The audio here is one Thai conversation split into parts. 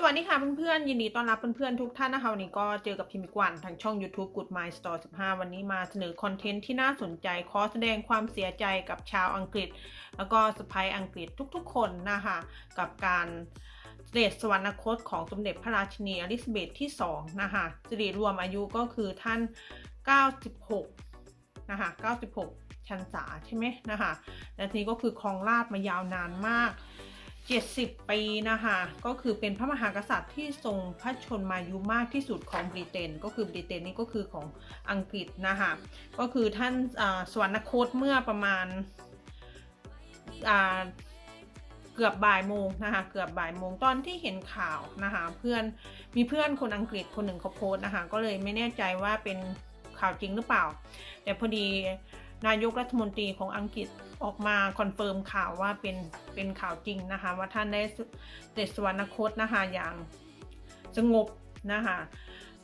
สวัสดีค่ะเพื่อนๆยินดีต้อนรับเพื่อนๆทุกท่านนะคะวันนี้ก็เจอกับพิมพ์กวันทางช่อง YouTube Good My Store 15 วันนี้มาเสนอคอนเทนต์ที่น่าสนใจขอแสดงความเสียใจกับชาวอังกฤษ แล้วก็สไปอังกฤษทุกๆคนนะคะกับการเสด็จสวรรคตของสมเด็จพระราชินีอลิซาเบธที่ 2 นะคะสิริรวมอายุก็คือท่าน 96 นะคะ 96 ชันษาใช่ไหมนะคะและทีนี้ก็คือครองราชมายาวนานมาก 70 ปีนะคะ ก็คือเป็นพระมหากษัตริย์ที่ทรงพระชนมายุมากที่สุดของบริเตน ก็คือบริเตนนี่ก็คือของอังกฤษนะคะ ก็คือท่านสวรรคตเมื่อประมาณาเกือบบ่ายโมงนะคะ เกือบบ่ายโมงตอนที่เห็นข่าวนะคะ เพื่อนมีเพื่อนคนอังกฤษคนหนึ่งเขาโพสต์นะคะ ก็เลยไม่แน่ใจว่าเป็นข่าวจริงหรือเปล่า แต่พอดีนายกรัฐมนตรีของอังกฤษ ออกมาคอนเฟิร์มข่าวว่าเป็นเป็นข่าวจริงนะคะ ว่าท่านได้เสด็จสวรรคตนะคะอย่างสงบนะคะ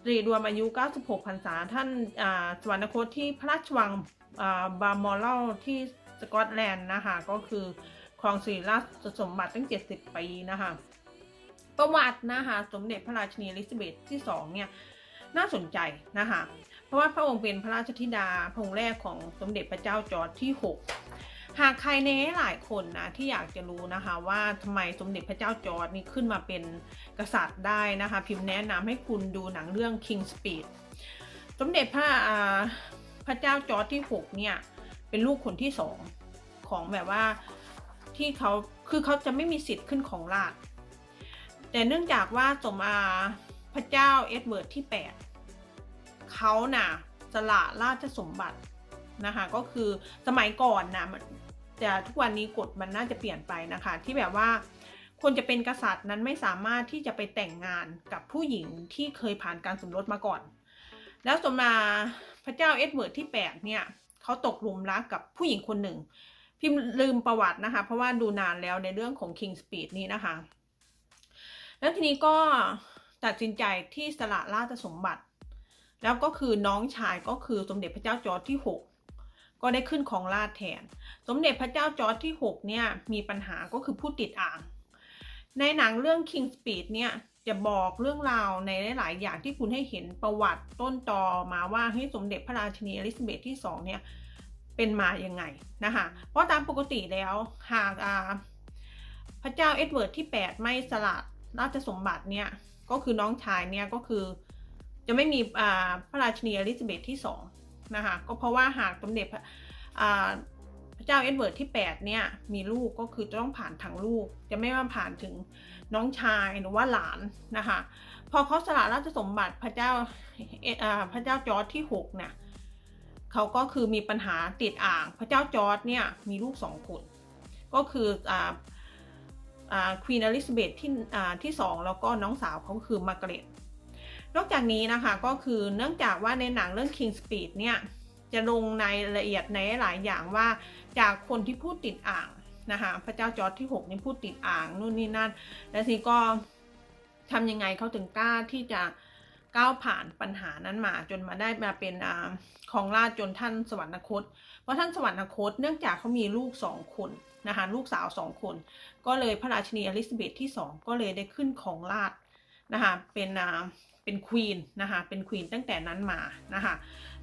รีรวมอายุ 96พรรษา ท่านอ่าสวรรคตที่พระราชวังอ่าบาร์มอลเลที่สกอตแลนด์นะคะ ก็คือครองสิริราชสมบัติตั้ง 70 ปีนะคะ ประวัตินะคะสมเด็จพระราชินีอลิซาเบธที่ 2 เนี่ย น่าสนใจนะคะ เพราะว่าพระองค์เป็นพระราชธิดาพระองค์แรกของสมเด็จพระเจ้าจอร์จที่ 6 หากใครในหลายคนนะที่อยากจะรู้นะคะว่าทำไมสมเด็จพระเจ้าจอร์จนี่ขึ้นมาเป็นกษัตริย์ได้นะคะ พิมพ์แนะนำให้คุณดูหนังเรื่อง King Speed สมเด็จพระพระเจ้าจอร์จที่ 6 เนี่ย เป็นลูกคนที่สองของแบบว่าที่เขาคือเขาจะไม่มีสิทธิ์ขึ้นของราชแต่เนื่องจากว่าสมอาพระเจ้าเอ็ดเวิร์ดที่ 8เขาน่ะสละราชสมบัตินะคะก็คือสมัยก่อนนะมัน แต่ทุกวันนี้กฎมันน่าจะเปลี่ยนไปนะคะ ที่แบบว่าคนจะเป็นกษัตริย์นั้นไม่สามารถที่จะไปแต่งงานกับผู้หญิงที่เคยผ่านการสมรสมาก่อน แล้วสมมาพระเจ้าเอ็ดเวิร์ดที่ 8 เนี่ยเขาตกหลุมรักกับผู้หญิงคนหนึ่ง พิมพ์ลืมประวัตินะคะ เพราะว่าดูนานแล้วในเรื่องของ King Speed นี้นะคะ แล้วทีนี้ก็ตัดสินใจที่สละราชสมบัติ แล้วก็คือน้องชายก็คือสมเด็จพระเจ้าจอร์จที่ 6 ก็ได้ขึ้นของราชแทน สมเด็จพระเจ้าจอร์จที่ 6 เนี่ย มีปัญหาก็คือผู้ติดอ่าง ในหนังเรื่อง King Speed เนี่ย จะบอกเรื่องราวในหลาย ๆ อย่างที่คุณให้เห็นประวัติต้นตอมาว่าให้สมเด็จพระราชินีอลิซาเบธที่ 2 เนี่ย เป็นมาอยังไงนะคะ เพราะตามปกติแล้วหากพระเจ้าเอ็ดเวิร์ดที่ 8 ไม่สละราชสมบัติเนี่ย ก็คือน้องชายเนี่ยก็คือจะไม่มีพระราชินีอลิซาเบธที่ 2 นะคะก็เพราะว่าหากสมเด็จพระเจ้าเอ็ดเวิร์ดที่ 8 เนี่ยมีลูกก็คือจะต้องผ่านทางลูก จะไม่ว่าผ่านถึงน้องชายหรือว่าหลานนะคะพอเขาสละราชสมบัติพระเจ้าพระเจ้าจอร์จที่6เนี่ยเขาก็คือมีปัญหาติดอ่าง พระเจ้าจอร์จเนี่ยมีลูกสองคนก็คืออ่าอ่าควีนอลิซาเบธที่อ่าที่สองแล้วก็น้องสาวเขาคือมาร์กาเร็ต นอกจากนี้นะคะก็คือเนื่องจากว่าในหนังเรื่อง King Speed เนี่ยจะลงในละเอียดในหลายอย่างว่าจากคนที่พูดติดอ่างนะคะพระเจ้าจอร์จที่ 6 นี่พูดติดอ่างนู่นนี่นั่น แล้วทีก็ทำยังไงเขาถึงกล้าที่จะก้าวผ่านปัญหานั้นมาจนมาได้มาเป็นอของราชจนท่านสวรรคต เพราะท่านสวรรคตเนื่องจากเขามีลูกสองคนนะคะลูกสาวสองคน ก็เลยพระราชินีอลิซาเบธที่สองก็เลยได้ขึ้นของราชนะคะเป็น เป็นควีนนะคะเป็นควีนตั้งแต่นั้นมานะคะ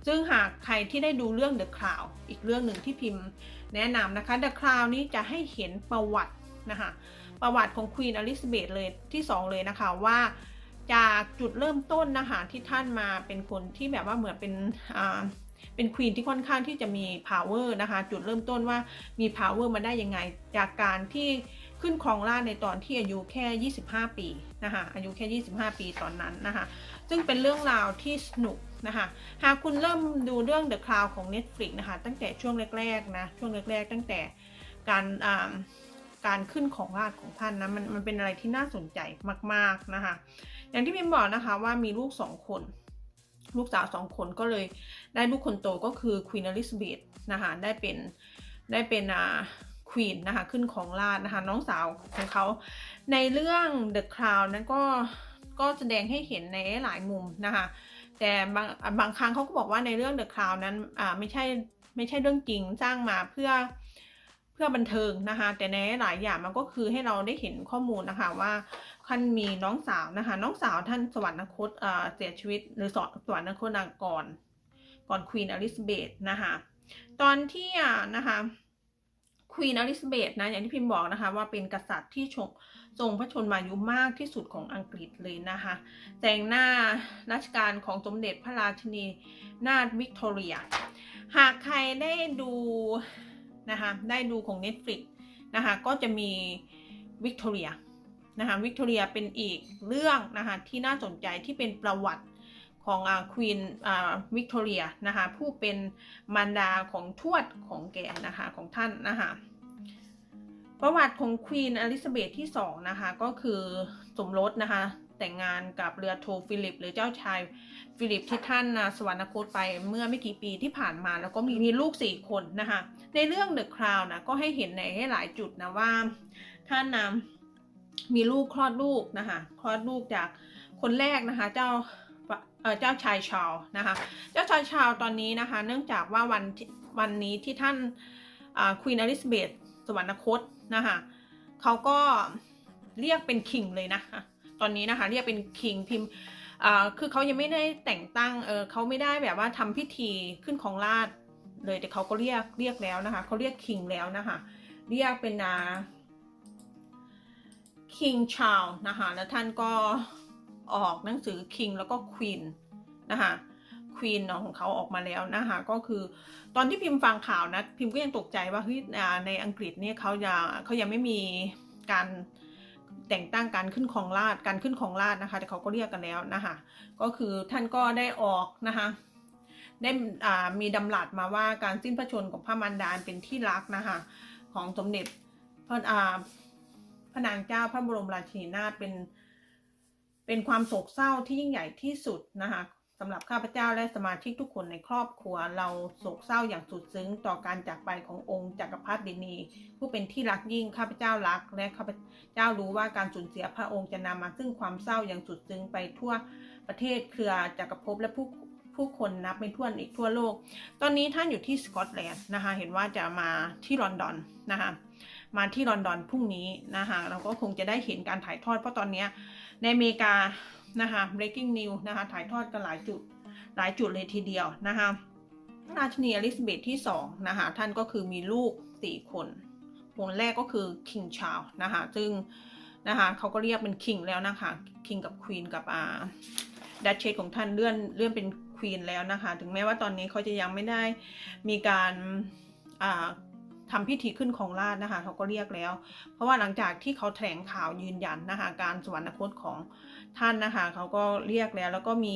ซึ่งหากใครที่ได้ดูเรื่อง The Crown อีกเรื่องหนึ่งที่พิมพ์แนะนำนะคะ The Crown นี้จะให้เห็นประวัตินะคะประวัติของควีนอลิซาเบธเลยที่ 2 เลยนะคะว่าจากจุดเริ่มต้นนะคะที่ท่านมาเป็นคนที่แบบว่าเหมือนเป็นอ่าเป็นควีนที่ค่อนข้างที่จะมี power นะคะ จุดเริ่มต้นว่ามี power มาได้ยังไง จากการที่ ขึ้นครองราชในตอนที่อายุแค่ 25 ปีนะคะอายุแค่ 25 ปีตอนนั้นนะคะซึ่งเป็นเรื่องราวที่สนุกนะคะหากคุณเริ่มดูเรื่อง The Crown ของ Netflix นะคะตั้งแต่ช่วงแรกๆนะช่วงแรกๆ ตั้งแต่การอ่าการขึ้นของราชของท่านนะมันมันเป็นอะไรที่น่าสนใจมากๆนะคะอย่างที่พิมบอกนะคะว่ามีลูกสองคนลูกสาวสองคนก็เลยได้ลูกคนโตก็คือควีนอลิซาเบธนะคะได้เป็นได้เป็นอ่า ควีนนะคะขึ้นของราชนะคะน้องสาวของเขา ในเรื่อง The Crown นั้นก็ก็แสดงให้เห็นในหลายมุมนะคะแต่บางบางครั้งเขาก็บอกว่าในเรื่อง The Crown นั้นอ่าไม่ใช่ไม่ใช่เรื่องจริงสร้างมาเพื่อเพื่อบันเทิงนะคะแต่ในหลายอย่างมันก็คือให้เราได้เห็นข้อมูลนะคะว่าท่านมีน้องสาวนะคะน้องสาวท่านสวรรคตเอ่อเสียชีวิตหรือสวรรคตก่อนก่อนควีนอลิซาเบธนะคะตอนที่นะคะ ควีนอลิซาเบธนะอย่างที่พิมพ์บอกนะคะว่าเป็นกษัตริย์ที่ชงทรงพระชนมายุมากที่สุดของอังกฤษเลยนะคะแต่งหน้าราชการของสมเด็จพระราชินีนาถวิกตอเรีย หากใครได้ดูนะคะได้ดูของ Netflix นะคะก็จะมีวิกตอเรียนะคะวิกตอเรียเป็นอีกเรื่องนะคะที่น่าสนใจที่เป็นประวัติ ของอาควีนอาวิกตอเรียนะคะผู้เป็นมารดาของทวดของแกนะคะของท่านนะคะประวัติของควีนอลิซาเบธที่สองนะคะก็คือสมรสนะคะแต่งงานกับเรือโทฟิลิป หรือเจ้าชายฟิลิปที่ท่านนะสวรรคตไปเมื่อไม่กี่ปีที่ผ่านมาแล้วก็มีมีลูกสี่คนนะคะในเรื่อง The Crown นะก็ให้เห็นในให้หลายจุดนะว่าท่านนะมีลูกคลอดลูกนะคะคลอดลูกจากคนแรกนะคะเจ้า เจ้าชายชาลนะคะ เจ้าชายชาลตอนนี้นะคะ เนื่องจากว่าวันวันนี้ที่ท่านควีนอลิซาเบธสวรรคตนะคะเขาก็เรียกเป็นคิงเลยนะตอนนี้นะคะเรียกเป็นคิงพิมพ์อ่าคือเขายังไม่ได้แต่งตั้งเออเขาไม่ได้แบบว่าทำพิธีขึ้นของราชเลยแต่เขาก็เรียกเรียกแล้วนะคะเขาเรียกคิงแล้วนะคะเรียกเป็นนาคิงชาลนะคะแล้วท่านก็ ออกหนังสือคิงแล้วก็ควีนนะคะควีนของเขาออกมาแล้วนะคะก็คือตอนที่พิมพ์ฟังข่าวนะพิมพ์ก็ยังตกใจว่าเฮ้ยอ่ในอังกฤษเนี่ยเขาจะเขายังไม่มีการแต่งตั้งการขึ้นของราชการขึ้นของราชนะคะ แต่เขาก็เรียกกันแล้วนะคะก็คือท่านก็ได้ออกนะคะได้มีดำรัสมาว่าการสิ้นพระชนของพระมารดาเป็นที่รักนะคะของสมเด็จพระพระนางเจ้าพระบรมราชินีนาถเป็น เป็นความโศกเศร้าที่ยิ่งใหญ่ที่สุดนะคะสำหรับข้าพเจ้าและสมาชิกทุกคนในครอบครัว เราโศกเศร้าอย่างสุดซึ้งต่อการจากไปขององค์จักรพรรดินี ผู้เป็นที่รักยิ่งข้าพเจ้ารัก และข้าพเจ้ารู้ว่าการสูญเสียพระองค์จะนำมาซึ่งความเศร้าอย่างสุดซึ้งไปทั่วประเทศเครือจักรภพและผู้ผู้คนนับไม่ถ้วนอีกทั่วโลก ตอนนี้ท่านอยู่ที่สกอตแลนด์นะคะเห็นว่าจะมาที่ลอนดอนนะคะมาที่ลอนดอนพรุ่งนี้นะคะเราก็คงจะได้เห็นการถ่ายทอดเพราะตอนนี้ ในอเมริกานะคะ breaking news นะคะถ่ายทอดกันหลายจุดหลายจุดเลยทีเดียวนะคะราชินีอลิซาเบธที่2นะคะท่านก็คือมีลูก 4 คน คนแรกก็คือคิงชาลนะคะซึ่งนะคะเขาก็เรียกเป็นคิงแล้วนะคะคิงกับควีนกับอ่าดัชเชสของท่านเลื่อนเลื่อนเป็นควีนแล้วนะคะ ถึงแม้ว่าตอนนี้เขาจะยังไม่ได้มีการอ่า ทำพิธีขึ้นของราชนะคะเขาก็เรียกแล้ว เพราะว่าหลังจากที่เขาแถลงข่าวยืนยันนะคะการสวรรคตของท่านนะคะเขาก็เรียกแล้ว แล้วก็มี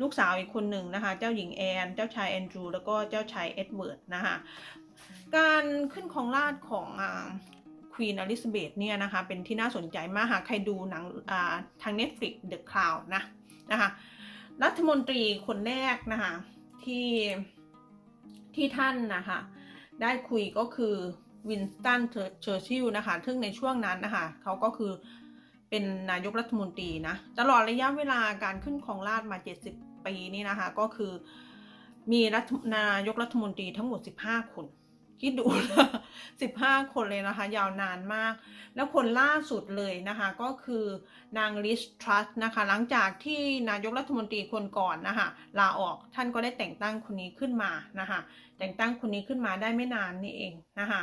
ลูกสาวอีกคนหนึ่งนะคะ เจ้าหญิงแอน เจ้าชายแอนดรูแล้วก็เจ้าชายเอ็ดเวิร์ดนะคะการขึ้นของราชของควีนอลิซาเบธเนี่ยนะคะเป็นที่น่าสนใจมากหากใครดูหนังทาง Netflix The Crown นะนะคะรัฐมนตรีคนแรกนะคะที่ที่ท่านนะคะ ได้คุยก็คือวินสตันเชอร์ชิลนะคะ ซึ่งในช่วงนั้นนะคะเขาก็คือเป็นนายกรัฐมนตรีนะ ตลอดระยะเวลาการขึ้นของราชมา 70 ปีนี่นะคะ ก็คือมีรัฐนายกรัฐมนตรีทั้งหมด 15 คน คิดดู15คนเลยนะคะ ยาวนานมาก แล้วคนล่าสุดเลยนะคะ ก็คือนางลิสทรัสนะคะ หลังจากที่นายกรัฐมนตรีคนก่อนนะคะลาออกท่านก็ได้แต่งตั้งคนนี้ขึ้นมานะคะ แต่งตั้งคนนี้ขึ้นมาได้ไม่นานนี่เองนะคะ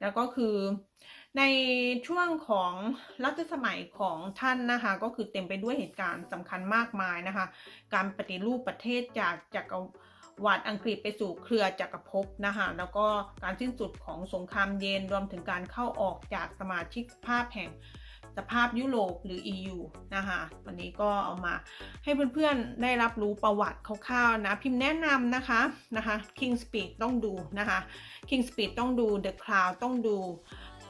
แล้วก็คือในช่วงของรัชสมัยของท่านนะคะ ก็คือเต็มไปด้วยเหตุการณ์สำคัญมากมายนะคะ การปฏิรูปประเทศจากจัก รวรรดิอังกฤษไปสู่เครือจักรภพนะคะแล้วก็การสิ้นสุดของสงครามเย็นรวมถึงการเข้าออกจากสมาชิกภาพแห่งสภาพยุโรปหรือ EU นะคะวันนี้ก็เอามาให้เพื่อนๆได้รับรู้ประวัติคร่าวๆนะพิมพ์แนะนำนะคะนะคะ King Speed ต้องดูนะคะ King Speed ต้องดู The Crown ต้องดู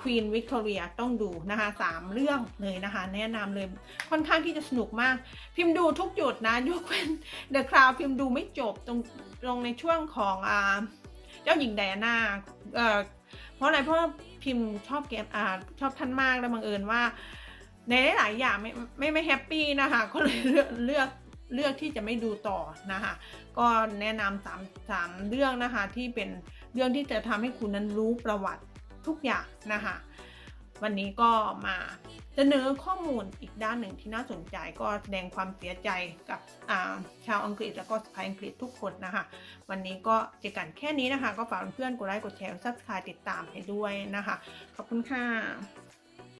Queen Victoria ต้องดูนะคะสามเรื่องเลยนะคะ แนะนำเลยค่อนข้างที่จะสนุกมาก พิมพ์ดูทุกจุดนะยกเว้น The Crown พิมพ์ดูไม่จบตรงตรงในช่วงของอ่าเจ้าหญิงไดอาน่าเอ่อเพราะอะไรเพราะพิมพ์ชอบเกมอ่าชอบท่านมากแล้วบังเอิญว่า ในหลายอย่างไม่ไม่ไม่แฮปปี้นะคะก็เลยเลือกเลือกเลือกที่จะไม่ดูต่อนะคะก็แนะนำสามสามเรื่องนะคะที่เป็นเรื่องที่จะทำให้คุณนั้นรู้ประวัติ ทุกอย่างนะคะวันนี้ก็มาเสนอข้อมูลอีกด้านหนึ่งที่น่าสนใจก็แสดงความเสียใจกับาชาวอังกฤษแล้วก็สไปอังกฤษทุกคนนะคะ วันนี้ก็เจอกันแค่นี้นะคะ ก็ฝากเพื่อนกดไลค์กดแชร์ซับสไครต์ติดตามให้ด้วยนะคะ ขอบคุณค่ะ